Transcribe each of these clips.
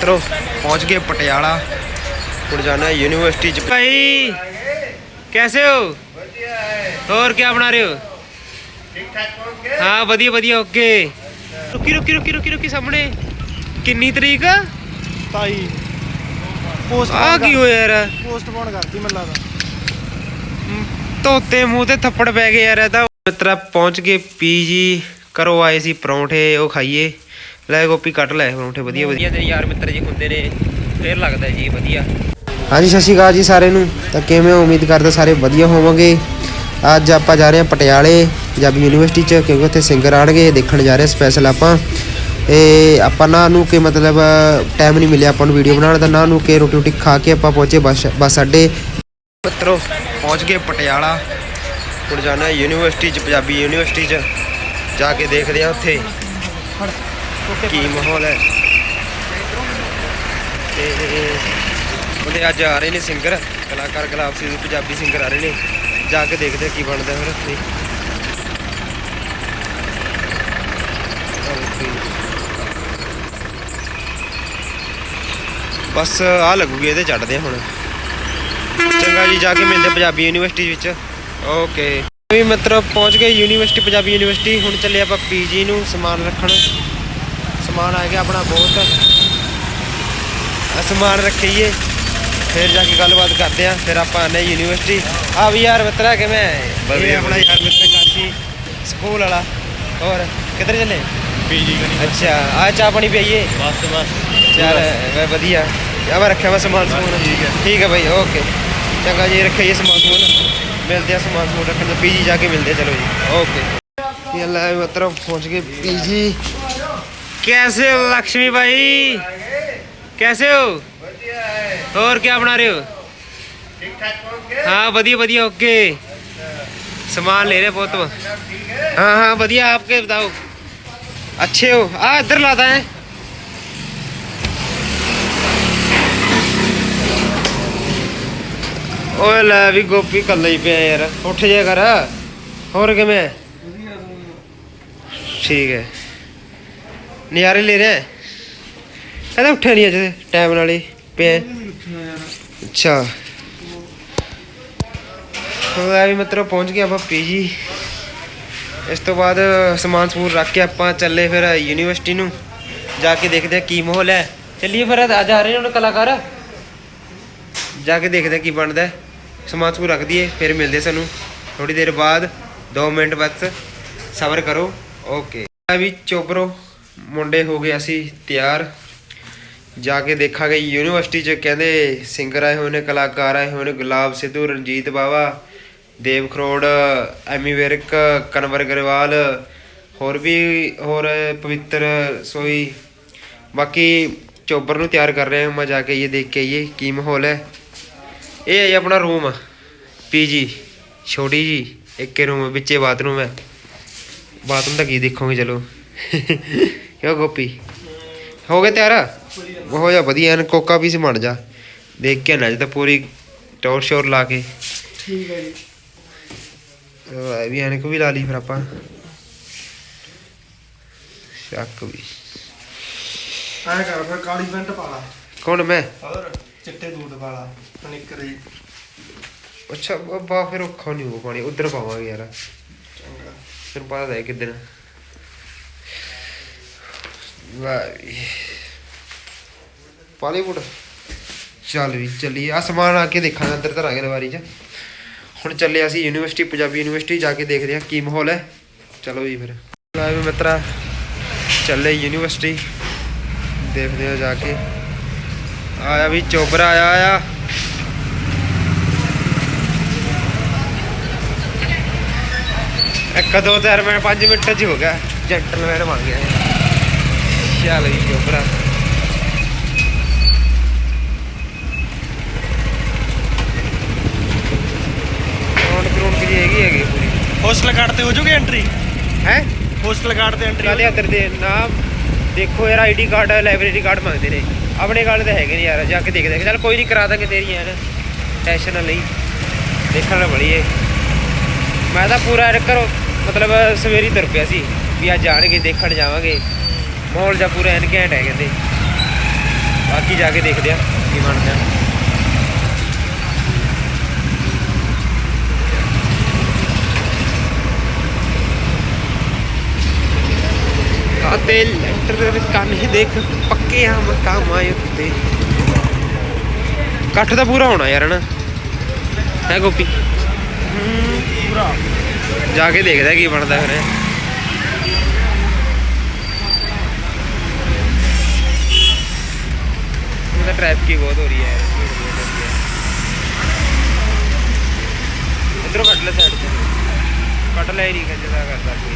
ਮਿੱਤਰੋ ਪਹੁੰਚ ਗਏ ਪਟਿਆਲਾ। ਹੁਣ ਜਾਣਾ ਹੈ ਯੂਨੀਵਰਸਿਟੀ ਚ। ਭਾਈ ਕੈਸੇ ਹੋ? ਹੋਰ ਕੀ ਬਣਾ ਰਹੇ ਹੋ? ਹਾਂ ਵਧੀਆ ਵਧੀਆ ਓਕੇ ਰੁਕੀ ਰੁਕੀ ਰੁਕੀ ਰੁਕੀ ਰੁਕੀ ਸਾਹਮਣੇ। ਕਿੰਨੀ ਤਰੀਕ? ਆ ਤਾਈ ਪੋਸਟ ਆ ਕੀ ਹੋਇਆ ਯਾਰ? ਪੋਸਟਪੋਨ ਕਰਤੀ ਮੈਨੂੰ ਲੱਗਦਾ। ਧੋਤੇ ਮੂੰਹ ਤੇ ਥੱਪੜ ਪੈ ਗਏ ਯਾਰ ਇਹਦਾ ਮਿੱਤਰਾ ਪਹੁੰਚ ਗਏ ਪੀਜੀ ਕਰੋ ਆਏ ਸੀ ਪਰੌਂਠੇ ਉਹ ਖਾਈਏ। ਲੈ ਗੋਪੀ ਕੱਟ ਲੈ ਪਰੌਂਠੇ ਵਧੀਆ ਵਧੀਆ। ਤੇ ਯਾਰ ਮਿੱਤਰ ਜੀ ਹੁੰਦੇ ਨੇ ਫੇਰ ਲੱਗਦਾ ਜੀ ਵਧੀਆ। ਹਾਂਜੀ ਸਤਿ ਸ਼੍ਰੀ ਅਕਾਲ ਜੀ ਸਾਰਿਆਂ ਨੂੰ। ਤਾਂ ਕਿਵੇਂ ਹੋ? ਉਮੀਦ ਕਰਦਾ ਸਾਰੇ ਵਧੀਆ ਹੋਵੋਗੇ। ਅੱਜ ਆਪਾਂ ਜਾ ਰਹੇ ਹਾਂ ਪਟਿਆਲੇ ਪੰਜਾਬੀ ਯੂਨੀਵਰਸਿਟੀ ਚ ਕਿਉਂਕਿ ਉੱਥੇ ਸਿੰਗਰ ਆਣਗੇ ਦੇਖਣ ਜਾ ਰਹੇ ਸਪੈਸ਼ਲ ਆਪਾਂ। ਇਹ ਆਪਾਂ ਨਾ ਨੂੰ ਕਿ ਮਤਲਬ ਟਾਈਮ ਨਹੀਂ ਮਿਲਿਆ ਆਪਾਂ ਨੂੰ ਵੀਡੀਓ ਬਣਾਉਣ ਦਾ ਨਾ ਨੂੰ ਕਿ ਰੋਟੀ ਰੋਟੀ ਖਾ ਕੇ ਆਪਾਂ ਪਹੁੰਚੇ ਬੱਸ ਬੱਸ ਅੱਡੇ। ਮਿੱਤਰੋ ਪਹੁੰਚ ਗਏ ਪਟਿਆਲਾ। ਹੁਣ ਜਾਣਾ ਯੂਨੀਵਰਸਿਟੀ ਚ ਪੰਜਾਬੀ ਯੂਨੀਵਰਸਿਟੀ ਚ। ਜਾ ਕੇ ਦੇਖਦੇ ਆ ਉੱਥੇ। ਕੀ ਮਾਹੌਲ ਹੈ? ਤੇ ਉਹਦੇ ਅੱਜ ਆ ਰਹੇ ਨੇ ਸਿੰਗਰ ਕਲਾਕਾਰ ਗੁਲਾਬ ਸਿੰਘ ਪੰਜਾਬੀ ਸਿੰਗਰ ਆ ਰਹੇ ਨੇ। ਜਾ ਕੇ ਦੇਖਦੇ ਕੀ ਬਣਦਾ ਫਿਰ ਉੱਥੇ। ਬਸ ਆ ਲੱਗੂਗੀ ਇਹਦੇ ਚੜਦੇ ਹੁਣ। ਚੰਗਾ ਜੀ ਜਾ ਕੇ ਮਿਲਦੇ ਪੰਜਾਬੀ ਯੂਨੀਵਰਸਿਟੀ ਵਿੱਚ। ਓਕੇ ਵੀ ਮਿੱਤਰ ਪਹੁੰਚ ਗਏ ਯੂਨੀਵਰਸਿਟੀ ਪੰਜਾਬੀ ਯੂਨੀਵਰਸਿਟੀ ਹੁਣ ਚੱਲੇ ਆਪਾਂ ਪੀਜੀ ਨੂੰ ਸਮਾਨ ਰੱਖਣ। ਸਮਾਨ ਆ ਗਿਆ ਆਪਣਾ ਬਹੁਤ ਆ ਸਮਾਨ ਰੱਖੀਏ ਫਿਰ ਜਾ ਕੇ ਗੱਲਬਾਤ ਕਰਦੇ ਆ ਫਿਰ ਆਪਾਂ ਆਨੇ ਯੂਨੀਵਰਸਿਟੀ ਆ ਵੀ ਯਾਰ ਮਿੱਤਰਾ ਕਿਵੇਂ ਇਹ ਆਪਣਾ ਯਾਰ ਮਿੱਤਰ ਕਾਸ਼ੀ ਸਕੂਲ ਵਾਲਾ ਹੋਰ ਕਿੱਧਰ ਚੱਲੇ ਪੀਜੀ ਕਰੀ ਅੱਛਾ ਆ ਚਾਹ ਪਾਣੀ ਪੀਈਏ ਬਸ ਬਸ ਯਾਰ ਵੇ ਵਧੀਆ ਆ ਮੈਂ ਰੱਖਿਆ ਵਾ ਸਮਾਨ ਸਮੂਨ ਠੀਕ ਹੈ। ਠੀਕ ਹੈ ਭਾਈ ਓਕੇ ਚੰਗਾ ਜੀ ਰੱਖਿਆ ਸਮਾਨ ਸਮੂਨ ਮਿਲਦੇ ਆ ਸਮਾਨ ਸਮੂਨ ਰੱਖਣ ਨੂੰ ਪੀਜੀ ਜਾ ਕੇ ਮਿਲਦੇ ਆ, ਚਲੋ ਜੀ ਓਕੇ ਇਹ ਲੈ ਮਤਲਬ ਪਹੁੰਚ ਗਏ ਪੀਜੀ कैसे हो लक्ष्मी भाई? कैसे हो? है। और क्या बना रहे हो? हाँ बढ़िया बढ़िया, ओके। सामान ले रहे बहुत हाँ हाँ बढ़िया, आपके बताओ। अच्छे हो। आ, इधर लाता है। ओए, ले भी गोपी कल ही पे यार। उठ जाए कर। और किमें ठीक है। ਨਜ਼ਾਰੇ ਲੈ ਰਿਹਾ ਕਹਿੰਦਾ ਉੱਠਿਆ ਨਹੀਂ ਅਜੇ ਟਾਈਮ ਨਾਲ ਹੀ ਪਿਆ ਅੱਛਾ। ਹੁਣ ਵੀ ਮਤਲਬ ਪਹੁੰਚ ਗਏ ਆਪਾਂ ਪੀਜੀ। ਇਸ ਤੋਂ ਬਾਅਦ ਸਮਾਨ ਸਮੂਨ ਰੱਖ ਕੇ ਆਪਾਂ ਚੱਲੇ ਫਿਰ ਯੂਨੀਵਰਸਿਟੀ ਨੂੰ। ਜਾ ਕੇ ਦੇਖਦੇ ਆ ਕੀ ਮਾਹੌਲ ਹੈ। ਚੱਲੀਏ ਫਿਰ, ਅੱਜ ਆ ਰਹੇ ਨੇ ਹੁਣ ਕਲਾਕਾਰ। ਜਾ ਕੇ ਦੇਖਦੇ ਆ ਕੀ ਬਣਦਾ ਸਮਾਨ ਸਮੂਨ ਰੱਖ ਦਈਏ, ਫਿਰ ਮਿਲਦੇ ਸਾਨੂੰ। ਥੋੜੀ ਦੇਰ ਬਾਅਦ 2 ਮਿੰਟ ਬਸ, ਸਬਰ ਕਰੋ। ਓਕੇ ਆ ਵੀ ਚੋਪਰੋ। ਮੁੰਡੇ ਹੋ ਗਏ ਅਸੀਂ ਤਿਆਰ। ਜਾ ਕੇ ਦੇਖਾਂਗੇ ਯੂਨੀਵਰਸਿਟੀ ਚ ਕਹਿੰਦੇ ਸਿੰਗਰ ਆਏ ਹੋਏ ਨੇ, ਕਲਾਕਾਰ ਆਏ ਹੋਏ ਨੇ, ਗੁਲਾਬ ਸਿੱਧੂ, ਰਣਜੀਤ ਬਾਵਾ, ਦੇਵ ਖਰੋੜ, ਐਮੀ ਵਿਰਕ, ਕਨਵਰ ਗਰੇਵਾਲ, ਹੋਰ ਵੀ ਹੋਰ ਪਵਿੱਤਰ ਸੋਈ। ਬਾਕੀ ਚੋਬਰ ਨੂੰ ਤਿਆਰ ਕਰ ਰਹੇ ਹਾਂ ਮੈਂ ਜਾ ਕੇ ਇਹ ਦੇਖ ਕੇ ਆਈਏ ਕੀ ਮਾਹੌਲ ਹੈ। ਇਹ ਹੈ ਜੀ ਆਪਣਾ ਰੂਮ ਪੀਜੀ, ਛੋਟੀ ਜੀ, ਇੱਕੇ ਰੂਮ ਵਿੱਚੇ ਬਾਥਰੂਮ ਹੈ। ਬਾਥਰੂਮ ਦਾ ਕੀ ਦੇਖੋਗੇ, ਚਲੋ। ਕਿਉਂ ਗੋਪੀ? ਹੋ ਗਏ ਤਿਆਰ? ਹੋ ਜਾ ਵਧੀਆ ਐਨ ਕੋਕਾ ਵੀ ਸਮਣ ਜਾ। ਦੇਖ ਕੇ ਨਾ ਤਾਂ ਪੂਰੀ ਟੌਰ ਸ਼ੋਰ ਲਾ ਕੇ। ਠੀਕ ਹੈ ਜੀ। ਵੀ ਐਨਕ ਵੀ ਲਾ ਲਈ ਫਿਰ ਆਪਾਂ। ਸ਼ੱਕ ਵੀ। ਐ ਕਰ ਫਿਰ ਕਾਲੀ ਪੈਂਟ ਪਾ ਲਾ। ਕੌਣ ਮੈਂ? ਹੋਰ ਚਿੱਟੇ ਦੂਧ ਪਾ ਲਾ ਨਿੱਕਰ ਜੀ ਅੱਛਾ ਬਾ ਫਿਰ ਔਖਾ ਨਹੀਂ ਹੋ ਪਾਣੀ ਉਧਰ ਪਾਵਾਂਗੇ ਯਾਰ। ਚੰਗਾ। ਤੈਨੂੰ ਪਤਾ ਹੈ ਕਿੱਦਣ। ਬਾਲੀਵੁੱਡ ਚੱਲ ਵੀ ਚੱਲੀਏ। ਆ ਸਮਾਨ ਆ ਕੇ ਦੇਖਾਂਗੇ ਅੰਦਰ ਧਰਾਂਗੇ ਨਵਾਰੀ 'ਚ। ਹੁਣ ਚੱਲੇ ਅਸੀਂ ਯੂਨੀਵਰਸਿਟੀ ਪੰਜਾਬੀ ਯੂਨੀਵਰਸਿਟੀ ਜਾ ਕੇ ਦੇਖਦੇ ਹਾਂ ਕੀ ਮਾਹੌਲ ਹੈ। ਚਲੋ ਜੀ ਫਿਰ। ਲੈ ਵੀ ਮਿੱਤਰਾ ਚੱਲੇ ਯੂਨੀਵਰਸਿਟੀ। ਦੇਖਦੇ ਹਾਂ ਜਾ ਕੇ। ਆਇਆ ਵੀ ਚੋਬਰਾ ਆਇਆ ਆ ਇੱਕ ਦੋ ਚਾਰ ਮਿੰਟ 5 ਮਿੰਟ ਚ ਹੀ ਹੋ ਗਿਆ। ਜੈਂਟਲਮੈਨ ਬਣ ਗਿਆ। ਇਹ। ਚੱਲ ਜੀ ਚੋਬਰਾ ਕੌਣ ਕਰੋੜ ਕੀ ਹੈਗੀ ਹੈਗੀ ਪੂਰੀ। ਹੋਸਟਲ ਕਾਰਡ ਤੇ ਹੋ ਜੂਗੀ ਐਂਟਰੀ ਹੈ? ਹੋਸਟਲ ਕਾਰਡ ਤੇ ਐਂਟਰੀ ਕਾਲੇ ਅੰਦਰ ਦੇ ਨਾਮ ਦੇਖੋ ਯਾਰ ਆਈਡੀ ਕਾਰਡ ਲਾਇਬ੍ਰੇਰੀ ਕਾਰਡ ਮੰਗਦੇ ਨੇ। ਆਪਣੇ ਕਾਰਡ ਤਾਂ ਹੈਗੇ ਨਹੀਂ ਯਾਰ ਜਾ ਕੇ ਦੇਖਦੇ। ਚੱਲ ਕੋਈ ਨਹੀਂ ਕਰਾ ਦਾਂਗੇ ਤੇਰੀ ਯਾਰ। ਟੈਨਸ਼ਨ ਨਾ ਲਈ। ਦੇਖਣ ਨਾਲ ਬੜੀ ਏ ਮੈਂ ਤਾਂ ਪੂਰਾ ਕਰੋ ਮਤਲਬ ਸਵੇਰੀ ਤੁਰ ਪਿਆ ਸੀ ਵੀ ਅੱਜ ਜਾਣਗੇ ਦੇਖਣ ਜਾਵਾਂਗੇ। ਮਾਹੌਲ ਜਾਂ ਪੂਰਾ ਐਨ ਘੈਂਟ ਹੈ ਕਹਿੰਦੇ। ਬਾਕੀ ਜਾ ਕੇ ਦੇਖਦੇ ਆ ਕੀ ਬਣਦਾ। ਅਤੇ ਲੈਂਟਰ ਦੇ ਕੰਨ ਹੀ ਦੇਖ ਪੱਕੇ ਆ ਮਕਾਮ ਆਏ ਉੱਤੇ। ਕੱਠ ਤਾਂ ਪੂਰਾ ਹੋਣਾ ਯਾਰ ਹਨਾ? ਹੈ ਗੋਪੀ? ਪੂਰਾ। ਜਾ ਕੇ ਦੇਖਦਾ ਕੀ ਬਣਦਾ ਫਿਰ। ਉਹਦਾ ਬਹੁਤ ਹੋ ਰਹੀ ਹੈ ਭੀੜ ਬਹੁਤ ਹੋ ਰਹੀ ਹੈ। ਇਧਰੋਂ ਕੱਟ ਲੈ ਸਾਈਡ ਤੋਂ। ਕੱਟ ਲੈ ਹੀ ਨਹੀਂ ਕਰਦਾ ਕੋਈ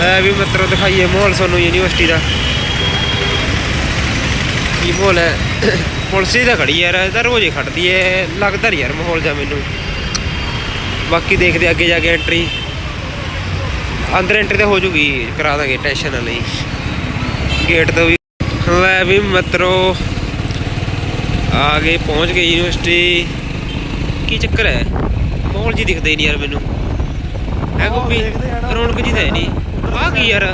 ਐ ਵੀ ਮਿੱਤਰੋ ਦਿਖਾਈਏ ਮਾਹੌਲ ਸਾਨੂੰ ਯੂਨੀਵਰਸਿਟੀ ਦਾ। ਕੀ ਮਾਹੌਲ ਹੈ? ਪੁਲਿਸ ਹੀ ਤਾਂ ਖੜੀ ਯਾਰ ਇਹ ਤਾਂ ਰੋਜ਼ ਹੀ ਖੜਦੀ ਹੈ ਲੱਗਦਾ ਨਹੀਂ ਯਾਰ ਮਾਹੌਲ ਜਾ ਮੈਨੂੰ। ਬਾਕੀ ਦੇਖਦੇ ਅੱਗੇ ਜਾ ਕੇ ਐਂਟਰੀ ਅੰਦਰ ਐਂਟਰੀ ਤਾਂ ਹੋ ਜੂਗੀ ਕਰਾ ਦਾਂਗੇ ਟੈਨਸ਼ਨ ਨਾ ਲਈ। ਗੇਟ ਤੋਂ ਵੀ ਲੈ ਵੀ ਮਿੱਤਰੋ ਆ ਗਏ ਪਹੁੰਚ ਗਏ ਯੂਨੀਵਰਸਿਟੀ ਕੀ ਚੱਕਰ ਹੈ ਮਾਹੌਲ ਜੀ ਦਿਖਦਾ ਹੀ ਨਹੀਂ ਯਾਰ ਮੈਨੂੰ। ਹੈ ਗੋਪੀ। ਰੌਣਕ ਜੀ ਤਾਂ ਹੈ ਨਹੀਂ ਆ ਕੀ ਯਾਰ?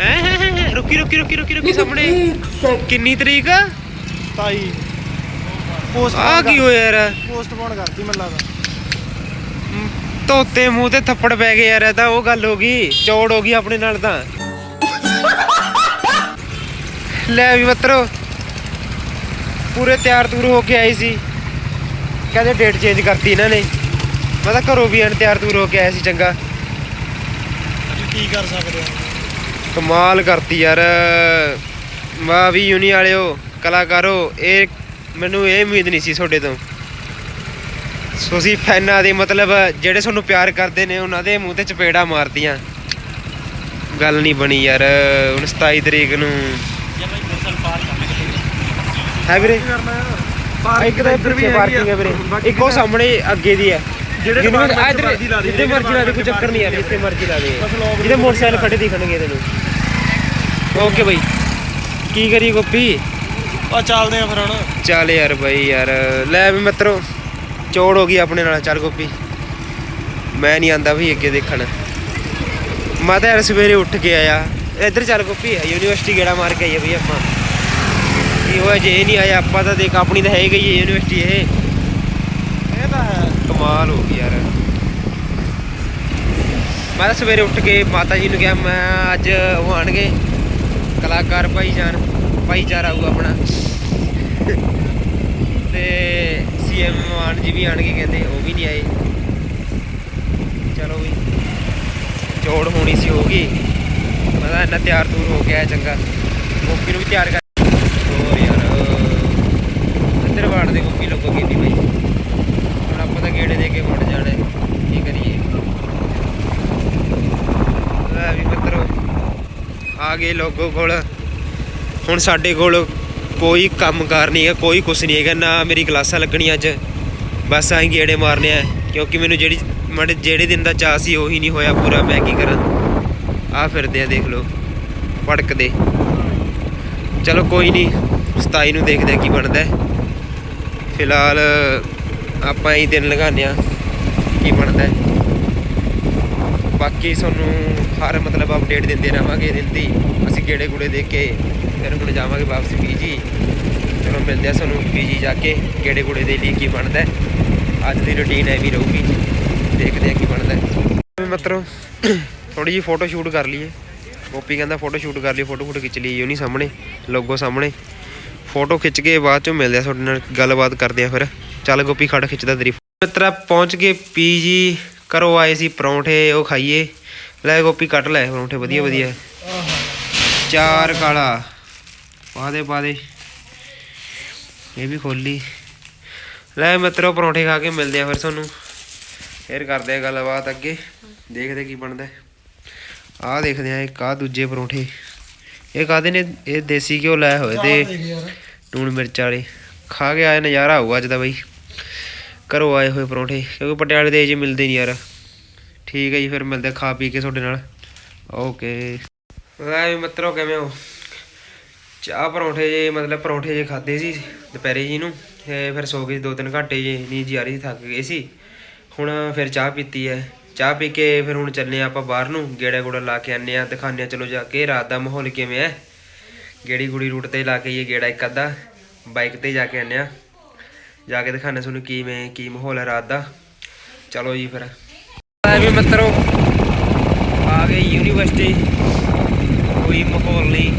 ਹੈ ਹੈ, ਰੁਕੀ ਰੁਕੀ ਰੁਕੀ ਰੁਕੀ ਰੁਕੀ ਸਾਹਮਣੇ। ਕਿੰਨੀ ਤਰੀਕ? ਆ ਤਾਈ ਪੋਸਟ ਆ ਕੀ ਹੋਇਆ ਯਾਰ? ਪੋਸਟਪੋਨ ਕਰਤੀ ਮੈਨੂੰ ਲੱਗਦਾ। ਧੋਤੇ ਮੂੰਹ ਤੇ ਥੱਪੜ ਪੈ ਗਏ ਯਾਰ ਇਹ ਤਾਂ ਉਹ ਗੱਲ ਹੋ ਗਈ। ਚੌੜ ਹੋ ਗਈ ਆਪਣੇ ਨਾਲ ਤਾਂ। ਲੈ ਵੀ ਮਤਰੋ ਪੂਰੇ ਤਿਆਰ ਤੂਰ ਹੋ ਕੇ ਆਈ ਸੀ। ਕਹਿੰਦੇ ਡੇਟ ਚੇਂਜ ਕਰਤੀ ਇਹਨਾਂ ਨੇ। ਮੈਂ ਤਾਂ ਘਰੋਂ ਵੀ ਐਨ ਤਿਆਰ ਤੂਰ ਹੋ ਕੇ ਆਇਆ ਸੀ ਚੰਗਾ। ਕੀ ਕਰ ਸਕਦੇ ਆ? ਕਮਾਲ ਕਰਤੀ ਯਾਰ। ਵਾਹ ਵੀ ਯੂਨੀ ਵਾਲਿਓ ਕਲਾਕਾਰੋ ਇਹ ਮੈਨੂੰ ਇਹ ਉਮੀਦ ਨਹੀਂ ਸੀ ਤੁਹਾਡੇ ਤੋਂ। ਤੁਸੀਂ ਫੈਨਾਂ ਦੇ ਮਤਲਬ ਜਿਹੜੇ ਤੁਹਾਨੂੰ ਪਿਆਰ ਕਰਦੇ ਨੇ ਉਹਨਾਂ ਦੇ ਮੂੰਹ ਤੇ ਚਪੇੜਾ ਮਾਰਦੀਆਂ ਗੱਲ ਨਹੀਂ ਬਣੀ ਯਾਰ ਹੁਣ 27 ਤਰੀਕ ਨੂੰ। ਹੈ ਵੀਰੇ? ਇੱਕ ਤਾਂ ਇੱਧਰ ਵੀ ਪਾਰਕਿੰਗ ਹੈ ਵੀਰੇ। ਇੱਕ ਉਹ ਸਾਹਮਣੇ ਅੱਗੇ ਦੀ ਹੈ। ਜਿਹੜੇ ਜਿਹਨੂੰ ਇੱਧਰ ਮਰਜ਼ੀ ਲਾ ਦੇ, ਜਿੱਥੇ ਜਿਹੜੇ ਮਰਜ਼ੀ ਲਾ ਦੇ ਕੋਈ ਚੱਕਰ ਨਹੀਂ ਯਾਰ ਜਿੱਥੇ ਮਰਜ਼ੀ ਲਾ ਦੇ। ਜਿਹਦੇ ਮੋਟਰਸਾਈਕਲ ਖੜੇ ਦਿਖਣਗੇ ਤੈਨੂੰ। ਓਕੇ ਬਾਈ। ਕੀ ਕਰੀ ਗੋਪੀ? ਆ ਚੱਲਦੇ ਆ ਫਿਰ ਹੁਣ। ਚੱਲ ਯਾਰ ਬਾਈ ਯਾਰ। ਲੈ ਵੀ ਮਿੱਤਰੋ ਚੋੜ ਹੋ ਗਈ ਆਪਣੇ ਨਾਲ। ਚੱਲ ਗੋਪੀ। ਮੈਂ ਨਹੀਂ ਆਂਦਾ ਵੀ ਅੱਗੇ ਦੇਖਣ। ਮੈਂ ਤਾਂ ਯਾਰ ਸਵੇਰੇ ਉੱਠ ਕੇ ਆਇਆ। ਇੱਧਰ ਚੱਲ ਗੋਪੀ ਯੂਨੀਵਰਸਿਟੀ ਗੇੜਾ ਮਾਰ ਕੇ ਆਈਏ ਬਈ ਆਪਾਂ। ਕੀ ਹੋਇਆ ਜੇ ਇਹ ਨਹੀਂ ਆਇਆ ਆਪਾਂ ਤਾਂ ਦੇਖ ਆਪਣੀ ਤਾਂ ਹੈ ਹੀ ਗਈ ਹੈ ਯੂਨੀਵਰਸਿਟੀ ਇਹ। ਕਮਾਲ ਹੋ ਗਈ ਯਾਰ। ਮੈਂ ਸਵੇਰੇ ਉੱਠ ਕੇ ਮਾਤਾ ਜੀ ਨੂੰ ਕਿਹਾ, ਮੈਂ ਅੱਜ ਉਹ ਆਣਗੇ ਕਲਾਕਾਰ ਭਾਈ ਜਾਨ, ਭਾਈਚਾਰਾ ਆਊਗਾ ਆਪਣਾ। ਤੇ ਸੀਐਮ ਮਾਨ ਜੀ ਵੀ ਆਣਗੇ ਕਹਿੰਦੇ, ਉਹ ਵੀ ਨਹੀਂ ਆਏ। ਚਲੋ ਵੀ ਜੋੜ ਹੋਣੀ ਸੀ ਹੋਗੀ ਮੈਂ ਤਾਂ ਇੰਨਾ ਤਿਆਰ ਤੂਰ ਹੋ ਗਿਆ ਚੰਗਾ। ਗੋਪੀ ਨੂੰ ਵੀ ਤਿਆਰ ਕਰ ਹੋਰ ਯਾਰ ਅੰਦਰ ਵਾੜ ਦੇ ਗੋਪੀ, ਲੋਕੋ ਕਹਿੰਦੀ ਭਾਈ ਹੁਣ ਗੇੜੇ ਦੇ ਕੇ ਮੁੜ ਜਾਣਾ ਕੀ ਕਰੀਏ? ਲੈ ਵੀ ਮਿੱਤਰੋ, ਆ ਗਏ ਲੋਗੋ ਕੋਲ। ਹੁਣ ਸਾਡੇ ਕੋਲ ਕੋਈ ਕੰਮਕਾਰ ਨਹੀਂ ਹੈ, ਕੋਈ ਕੁਛ ਨਹੀਂ ਹੈਗਾ, ਨਾ ਮੇਰੀ ਕਲਾਸਾਂ ਲੱਗਣੀਆਂ ਅੱਜ। ਬਸ ਆਈ ਗੇੜੇ ਮਾਰਨੇ ਆ, ਕਿਉਂਕਿ ਮੈਨੂੰ ਜਿਹੜੀ, ਮੜ ਜਿਹੜੇ ਦਿਨ ਦਾ ਚਾਅ ਸੀ ਉਹੀ ਨਹੀਂ ਹੋਇਆ ਪੂਰਾ, ਮੈਂ ਕੀ ਕਰਾਂ? ਆ ਫਿਰਦੇ ਆ, ਦੇਖ ਲਓ, ਭੜਕਦੇ। ਚਲੋ ਕੋਈ ਨਹੀਂ 27 ਨੂੰ ਦੇਖਦੇ ਆ ਕੀ ਬਣਦਾ ਫਿਲਹਾਲ ਆਪਾਂ ਹੀ ਦਿਨ ਲਗਾਉਂਦੇ ਆ ਕੀ ਬਣਦਾ ਬਾਕੀ ਤੁਹਾਨੂੰ ਹਰ ਮਤਲਬ ਅਪਡੇਟ ਦਿੰਦੇ ਰਹਾਂਗੇ ਦਿਨ ਦੀ। ਅਸੀਂ ਗੇੜੇ ਗੁੜੇ ਦੇ ਕੇ ਫਿਰ ਹੁਣ ਜਾਵਾਂਗੇ ਵਾਪਸ ਪੀਜੀ ਚਲੋ ਮਿਲਦੇ ਆ ਤੁਹਾਨੂੰ ਪੀਜੀ ਜਾ ਕੇ, ਗੇੜੇ ਗੁੜੇ ਦੇ ਲਈ ਕੀ ਬਣਦਾ ਅੱਜ ਦੀ ਰੁਟੀਨ ਐਵੇਂ ਰਹੂਗੀ। ਦੇਖਦੇ ਆ ਕੀ ਬਣਦਾ ਮਤਲਬ ਥੋੜੀ ਜੀ ਫੋਟੋ ਸ਼ੂਟ ਕਰ ਲਈਏ। ਗੋਪੀ ਕਹਿੰਦਾ ਫੋਟੋ ਸ਼ੂਟ ਕਰ ਲਈ ਫੋਟੋ ਫੋਟੋ ਖਿੱਚ ਲਈ ਉਹ ਨਹੀਂ ਸਾਹਮਣੇ ਲੋਗੋ ਸਾਹਮਣੇ। ਫੋਟੋ ਖਿੱਚ ਕੇ ਬਾਅਦ ਚੋਂ ਮਿਲਦੇ ਆ ਤੁਹਾਡੇ ਨਾਲ, ਗੱਲਬਾਤ ਕਰਦੇ ਆ ਫਿਰ। ਚੱਲ ਗੋਪੀ ਖੜ ਖਿੱਚਦਾ ਤੇਰੀ ਮਿੱਤਰਾ ਪਹੁੰਚ ਕੇ ਪੀਜੀ ਕਰੋ ਆਏ ਸੀ ਪਰੌਂਠੇ ਉਹ ਖਾਈਏ। ਲੈ ਗੋਪੀ ਕੱਟ ਲੈ ਪਰੌਂਠੇ ਵਧੀਆ ਵਧੀਆ। ਚਾਰ ਕਾਲਾ। ਪਾ ਦੇ ਪਾ ਦੇ। ਇਹ ਵੀ ਖੋਲੀ ਲੈ ਮਿੱਤਰੋ ਪਰੌਂਠੇ ਖਾ ਕੇ ਮਿਲਦੇ ਆ ਫਿਰ ਤੁਹਾਨੂੰ। ਫਿਰ ਕਰਦੇ ਆ ਗੱਲਬਾਤ ਅੱਗੇ। ਦੇਖਦੇ ਕੀ ਬਣਦਾ। ਆਹ ਦੇਖਦੇ ਆ ਇੱਕ ਆਹ ਦੂਜੇ ਪਰੌਂਠੇ। ਇਹ ਕਾਦੇ ਨੇ? ਇਹ ਦੇਸੀ ਘਿਓ ਲਾਇਆ ਹੋਏ ਤੇ ਲੂਣ ਮਿਰਚ ਵਾਲੇ। ਖਾ ਕੇ ਆਇਆ ਨਜ਼ਾਰਾ ਆਊਗਾ ਅੱਜ ਦਾ ਬਈ। ਘਰੋਂ ਆਏ ਹੋਏ ਪਰੌਂਠੇ, ਕਿਉਂਕਿ ਪਟਿਆਲੇ ਦੇ ਜੇ ਮਿਲਦੇ ਨਹੀਂ ਯਾਰ। ਠੀਕ ਹੈ ਜੀ, ਫਿਰ ਮਿਲਦੇ ਖਾ ਪੀ ਕੇ ਤੁਹਾਡੇ ਨਾਲ। ਓਕੇ। ਲੈ ਵੀ ਮਿੱਤਰੋ, ਕਿਵੇਂ ਹੋ? ਚਾਹ ਪਰੌਂਠੇ ਜੇ, ਮਤਲਬ ਪਰੌਂਠੇ ਜੇ ਖਾਦੇ ਸੀ ਦੁਪਹਿਰੇ ਜੀ ਨੂੰ, ਤੇ ਫਿਰ ਸੋ ਗਏ ਦੋ ਤਿੰਨ ਘੰਟੇ ਜੇ ਨੀਂਦ ਜੀ ਆ ਰਹੀ ਸੀ, ਥੱਕ ਗਏ ਸੀ। ਹੁਣ ਫਿਰ ਚਾਹ ਪੀਤੀ ਹੈ। ਚਾਹ ਪੀ ਕੇ ਫਿਰ ਹੁਣ ਚੱਲੇ ਆਪਾਂ ਬਾਹਰ ਨੂੰ, ਗੇੜਾ ਗੂੜਾ ਲਾ ਕੇ ਆਨੇ ਆ ਦਿਖਾਉਂਦੇ ਹਾਂ, ਚਲੋ ਜਾ ਕੇ ਰਾਤ ਦਾ ਮਾਹੌਲ ਕਿਵੇਂ ਹੈ। ਗੇੜੀ ਗੁੜੀ ਰੂਟ ਤੇ ਲਾ ਕੇ ਇਹ ਗੇੜਾ ਇੱਕ ਅੱਧਾ, ਬਾਈਕ ਤੇ ਜਾ ਕੇ ਆਨੇ ਆ ਜਾ ਕੇ ਦਿਖਾਣੇ ਤੁਹਾਨੂੰ ਕਿਵੇਂ, ਕੀ ਮਾਹੌਲ ਹੈ ਰਾਤ ਦਾ। ਚਲੋ ਜੀ ਫਿਰ। ਆ ਵੀ ਮਿੱਤਰੋ, ਆ ਗਏ ਯੂਨੀਵਰਸਿਟੀ। ਕੋਈ ਮਾਹੌਲ ਨਹੀਂ।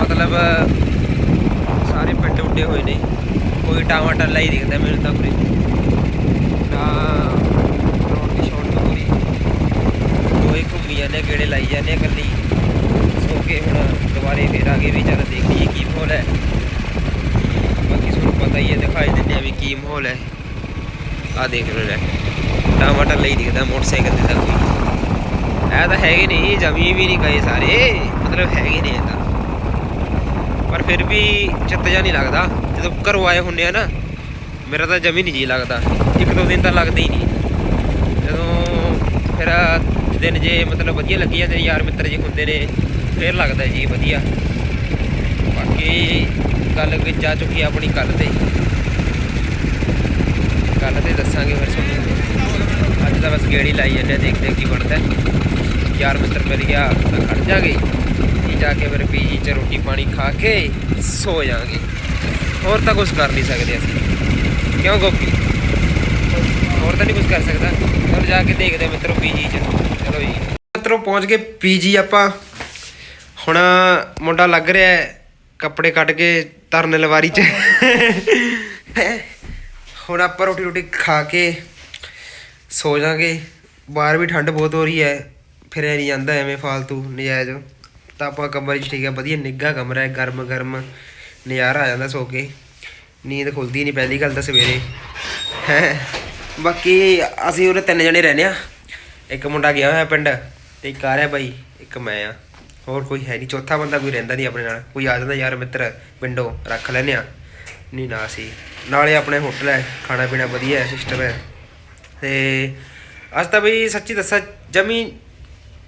ਮਤਲਬ, ਸਾਰੇ ਪਿੰਡ ਉੱਡੇ ਹੋਏ ਨੇ। ਕੋਈ ਟਾਵਾਂ ਟੱਲਾ ਹੀ ਦਿਖਦਾ ਮੈਨੂੰ ਤਾਂ ਪੂਰੇ ਨਾ ਰੋਡ ਦੀ ਸ਼ੌਟ ਤੋਂ ਪੂਰੀ। ਕੋਈ ਘੁੰਮੀ ਜਾਂਦੇ ਗੇੜੇ ਲਾਈ ਜਾਂਦੇ ਆ ਇਕੱਲੀ। ਸੋ ਕੇ ਹੁਣ ਦੁਬਾਰੇ ਫੇਰ ਆ ਗਏ ਵੀ ਚੱਲ ਦੇਖੀਏ ਕੀ ਮਾਹੌਲ ਹੈ। ਤੁਹਾਨੂੰ ਦਿਖਾਈ ਦਿੰਦੇ ਆ ਵੀ ਕੀ ਮਾਹੌਲ ਹੈ। ਆ ਦੇਖ ਲਓ ਲੈ। ਟਾਵਾਂ ਟੱਲਾ ਦਿਖਦਾ ਮੋਟਰਸਾਈਕਲ ਤੇ ਤਾਂ ਕੋਈ ਇਹ ਤਾਂ ਹੈਗੇ ਨਹੀਂ ਜਮੀ ਵੀ ਨਹੀਂ ਗਏ ਸਾਰੇ। ਮਤਲਬ ਹੈਗੇ ਨੇ ਤਾਂ। ਪਰ ਫਿਰ ਵੀ ਚਿੱਤ ਜਾ ਨਹੀਂ ਲੱਗਦਾ। ਜਦੋਂ ਘਰੋਂ ਆਏ ਹੁੰਨੇ ਆ ਨਾ, ਮੇਰਾ ਤਾਂ ਜਮੀ ਨਹੀਂ ਜੀ ਲੱਗਦਾ। ਇੱਕ ਦੋ ਦਿਨ ਤਾਂ ਲੱਗਦੇ ਹੀ ਨਹੀਂ। ਜਦੋਂ ਫਿਰ ਦਿਨ ਜੇ ਮਤਲਬ ਵਧੀਆ ਲੱਗੀ ਜਾਂਦੇ ਯਾਰ ਮਿੱਤਰ ਜੀ ਹੁੰਦੇ ਨੇ, ਫਿਰ ਲੱਗਦਾ ਜੀ ਵਧੀਆ। ਬਾਕੀ ਗੱਲ ਕਿ ਜਾ ਚੁੱਕੀ ਆ ਆਪਣੀ ਗੱਲ ਤੇ। ਗੱਲ ਤੇ ਦੱਸਾਂਗੇ ਫਿਰ ਤੁਹਾਨੂੰ। ਅੱਜ ਤਾਂ ਬਸ ਗੇੜੀ ਲਾਈ ਜਾਂਦੇ ਆ, ਦੇਖਦੇ ਕੀ ਬਣਦਾ। ਯਾਰ ਮਿੱਤਰ ਮਿਲ ਗਿਆ ਤਾਂ ਖੜ ਜਾਗੇ। ਇਹ ਜਾ ਕੇ ਫਿਰ ਪੀਜੀ ਚ ਰੋਟੀ ਪਾਣੀ ਖਾ ਕੇ ਸੋ ਜਾਾਂਗੇ। ਹੋਰ ਤਾਂ ਕੁਝ ਕਰ ਨਹੀਂ ਸਕਦੇ ਅਸੀਂ। ਕਿਉਂ ਗੋਪੀ? ਹੋਰ ਤਾਂ ਨਹੀਂ ਕੁਝ ਕਰ ਸਕਦਾ। ਚਲੋ ਜਾ ਕੇ ਦੇਖਦੇ ਆ ਮਿੱਤਰੋ ਪੀਜੀ ਚ। ਚਲੋ ਜੀ। ਮਿੱਤਰੋ ਪਹੁੰਚ ਗਏ ਪੀਜੀ ਆਪਾਂ। ਹੁਣ ਮੁੰਡਾ ਲੱਗ ਰਿਹਾ ਹੈ। ਕੱਪੜੇ ਕੱਢ ਕੇ ਧਰਨ ਲਵਾਰੀ ਚ। ਹੁਣ ਆਪਾਂ ਰੋਟੀ ਰੋਟੀ ਖਾ ਕੇ ਸੋ ਜਾਾਂਗੇ ਬਾਹਰ ਵੀ ਠੰਡ ਬਹੁਤ ਹੋ ਰਹੀ ਹੈ। ਫਿਰ ਨਹੀਂ ਜਾਂਦਾ, ਐਵੇਂ ਫਾਲਤੂ ਨਜਾਇਜ਼। ਤਾਂ ਆਪਾਂ ਕਮਰੇ 'ਚ ਠੀਕ ਹੈ ਵਧੀਆ ਨਿੱਘਾ ਕਮਰਾ ਹੈ, ਗਰਮ ਗਰਮ ਨਜ਼ਾਰਾ ਆ ਜਾਂਦਾ ਸੋ ਕੇ। ਨੀਂਦ ਖੁੱਲਦੀ ਨਹੀਂ ਪਹਿਲੀ ਗੱਲ ਤਾਂ ਸਵੇਰੇ। ਹੈ? ਬਾਕੀ ਅਸੀਂ ਉਰੇ ਤਿੰਨ ਜਣੇ ਰਹਿੰਦੇ ਆ ਇੱਕ ਮੁੰਡਾ ਗਿਆ ਹੋਇਆ ਪਿੰਡ ਤੇ ਇੱਕ ਆ ਰਿਹਾ ਬਾਈ, ਇੱਕ ਮੈਂ ਆ ਹੋਰ ਕੋਈ ਹੈ ਨਹੀਂ। ਚੌਥਾ ਬੰਦਾ ਕੋਈ ਰਹਿੰਦਾ ਨਹੀਂ ਆਪਣੇ ਨਾਲ। ਕੋਈ ਆ ਜਾਂਦਾ, ਯਾਰ ਮਿੱਤਰ, ਪਿੰਡੋਂ ਰੱਖ ਲੈਨੇ ਆ ਨਹੀਂ, ਨਾ ਸੀ। ਨਾਲੇ ਆਪਣੇ ਹੋਟਲ ਹੈ, ਖਾਣਾ ਪੀਣਾ ਵਧੀਆ ਹੈ ਸਿਸਟਮ ਹੈ। ਤੇ ਅੱਜ ਤਾਂ ਬਈ ਸੱਚੀ ਦੱਸਾਂ, ਜਮੀ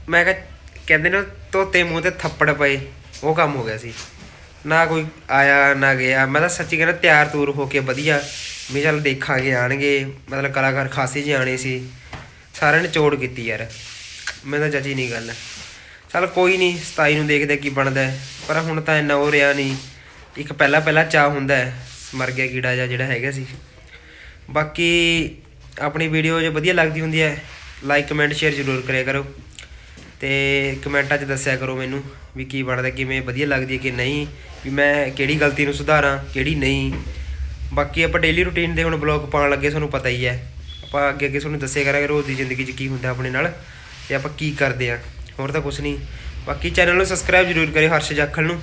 ਮੈਂ ਕਿਹਾ, ਕਹਿੰਦੇ ਨੇ ਤੋਤੇ ਮੂੰਹ ਤੇ ਥੱਪੜ ਪਏ, ਉਹ ਕੰਮ ਹੋ ਗਿਆ ਸੀ। ਨਾ ਕੋਈ ਆਇਆ, ਨਾ ਗਿਆ। ਮੈਂ ਤਾਂ ਸੱਚੀ ਕਹਿੰਦਾ ਤਿਆਰ ਤੂਰ ਹੋ ਕੇ ਵਧੀਆ। ਵੀ ਚੱਲ ਦੇਖਾਂਗੇ ਆਣਗੇ ਮਤਲਬ ਕਲਾਕਾਰ ਖਾਸੇ ਜੀ ਆਣੇ ਸੀ। ਸਾਰਿਆਂ ਨੇ ਚੋੜ ਕੀਤੀ ਯਾਰ। ਮੈਂ ਤਾਂ ਜੱਜੀ ਨਹੀਂ ਗੱਲ। ਚੱਲ ਕੋਈ ਨਹੀਂ 27 ਨੂੰ ਦੇਖਦੇ ਕੀ ਬਣਦਾ ਹੈ। ਪਰ ਹੁਣ ਤਾਂ ਇੰਨਾ ਹੋ ਰਿਹਾ ਨਹੀਂ। ਇੱਕ ਪਹਿਲਾ ਪਹਿਲਾ ਚਾਹ ਹੁੰਦਾ ਹੈ, ਮਰ ਗਿਆ ਕੀੜਾ ਜਿਹਾ ਜਿਹੜਾ ਹੈਗਾ ਸੀ। ਬਾਕੀ ਆਪਣੀ ਵੀਡੀਓ ਜੇ ਵਧੀਆ ਲੱਗਦੀ ਹੁੰਦੀ ਹੈ ਲਾਈਕ ਕਮੈਂਟ ਸ਼ੇਅਰ ਜ਼ਰੂਰ ਕਰਿਆ ਕਰੋ। ਤੇ ਕਮੈਂਟਾਂ 'ਚ ਦੱਸਿਆ ਕਰੋ ਮੈਨੂੰ ਵੀ ਕੀ ਬਣਦਾ, ਕਿਵੇਂ ਵਧੀਆ ਲੱਗਦੀ ਹੈ ਕਿ ਨਹੀਂ, ਵੀ ਮੈਂ ਕਿਹੜੀ ਗਲਤੀ ਨੂੰ ਸੁਧਾਰਾਂ, ਕਿਹੜੀ ਨਹੀਂ। ਬਾਕੀ ਆਪਾਂ ਡੇਲੀ ਰੂਟੀਨ ਦੇ ਹੁਣ ਬਲੌਗ ਪਾਉਣ ਲੱਗੇ, ਤੁਹਾਨੂੰ ਪਤਾ ਹੀ ਹੈ। ਆਪਾਂ ਅੱਗੇ ਅੱਗੇ ਤੁਹਾਨੂੰ ਦੱਸਿਆ ਕਰਾਂਗੇ ਰੋਜ਼ ਦੀ ਜ਼ਿੰਦਗੀ 'ਚ ਕੀ ਹੁੰਦਾ ਆਪਣੇ ਨਾਲ, ਤੇ ਆਪਾਂ ਕੀ ਕਰਦੇ ਆ ਹੋਰ ਤਾਂ ਕੁਝ ਨਹੀਂ। ਬਾਕੀ ਚੈਨਲ ਨੂੰ ਸਬਸਕ੍ਰਾਈਬ ਜ਼ਰੂਰ ਕਰਿਓ ਹਰਸ਼ ਜਾਖਲ ਨੂੰ,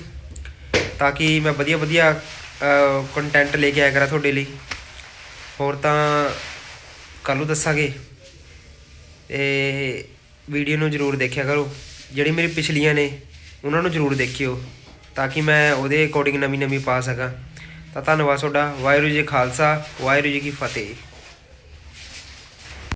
ਤਾਂ ਕਿ ਮੈਂ ਵਧੀਆ ਵਧੀਆ ਕੰਟੈਂਟ ਲੈ ਕੇ ਆਇਆ ਕਰਾਂ ਤੁਹਾਡੇ ਲਈ। ਹੋਰ ਤਾਂ ਕੱਲ੍ਹ ਨੂੰ ਦੱਸਾਂਗੇ। ਤੇ ਵੀਡੀਓ ਨੂੰ ਜ਼ਰੂਰ ਦੇਖਿਆ ਕਰੋ। ਜਿਹੜੀ ਮੇਰੀ ਪਿਛਲੀਆਂ ਨੇ, ਉਹਨਾਂ ਨੂੰ ਜ਼ਰੂਰ ਦੇਖਿਓ, ਤਾਂ ਕਿ ਮੈਂ ਉਹਦੇ ਅਕੋਰਡਿੰਗ ਨਵੀਂ ਨਵੀਂ ਪਾ ਸਕਾਂ। ਤਾਂ ਧੰਨਵਾਦ ਤੁਹਾਡਾ। ਵਾਹਿਗੁਰੂ ਜੀ ਖਾਲਸਾ, ਵਾਹਿਗੁਰੂ ਜੀ ਕੀ ਫਤਿਹ।